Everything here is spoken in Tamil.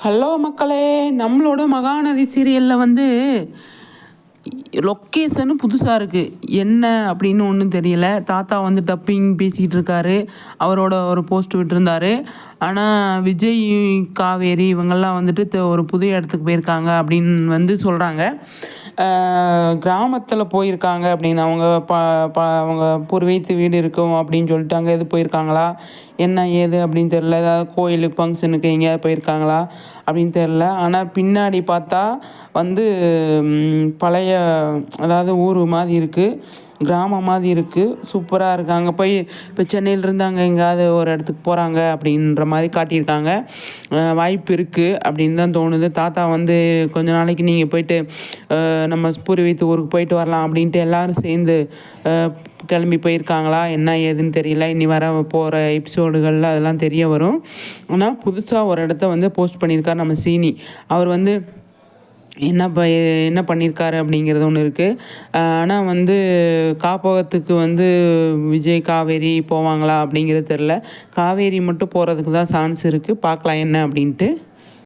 ஹலோ மக்களே நம்மளோட மகாநதி சீரியலில் வந்து லொக்கேஷனு புதுசாக இருக்குது என்ன அப்படின்னு ஒன்றும் தெரியல. தாத்தா வந்து டப்பிங் பேசிகிட்டு இருக்காரு. அவரோட ஒரு போஸ்ட் விட்டுருந்தாரு. ஆனால் விஜய் காவேரி இவங்கெல்லாம் வந்துட்டு ஒரு புது இடத்துக்கு போயிருக்காங்க அப்படின்னு வந்து சொல்கிறாங்க கிராமத்தில் போயிருக்காங்க அப்படின்னு அவங்க ப ப அவங்க பூர்வீத்து வீடு இருக்கும் அப்படின்னு சொல்லிட்டு அங்கே எது போயிருக்காங்களா? என்ன ஏது அப்படின்னு தெரில ஏதாவது கோயிலுக்கு ஃபங்க்ஷனுக்கு எங்கேயாவது போயிருக்காங்களா? அப்படின்னு தெரில ஆனால் பின்னாடி பார்த்தா வந்து பழைய நிறைய அதாவது ஊர் மாதிரி இருக்குது கிராமம் மாதிரி இருக்குது சூப்பராக இருக்குது அங்கே போய் இப்போ சென்னையிலேருந்து அங்கே எங்கேயாவது ஒரு இடத்துக்கு போகிறாங்க அப்படின்ற மாதிரி காட்டியிருக்காங்க. வாய்ப்பு இருக்குது அப்படின்னு தான் தோணுது. தாத்தா வந்து கொஞ்ச நாளைக்கு நீங்கள் போயிட்டு நம்ம பூர்வீத்து ஊருக்கு போயிட்டு வரலாம் அப்படின்ட்டு எல்லோரும் சேர்ந்து கிளம்பி போயிருக்காங்களா? என்ன ஏதுன்னு தெரியல. இனி வர போகிற எபிசோடுகளில் அதெல்லாம் தெரிய வரும். ஆனால் புதுசாக ஒரு இடத்த வந்து போஸ்ட் பண்ணியிருக்கார் நம்ம சீனி. அவர் வந்து என்ன ப என்ன பண்ணியிருக்காரு அப்படிங்கிறது ஒன்று இருக்குது ஆனால் வந்து காப்பகத்துக்கு வந்து விஜய் காவேரி போவாங்களா அப்படிங்கிறது தெரில காவேரி மட்டும் போகிறதுக்கு தான் சான்ஸ் இருக்குது பார்க்கலாம் என்ன அப்படின்ட்டு.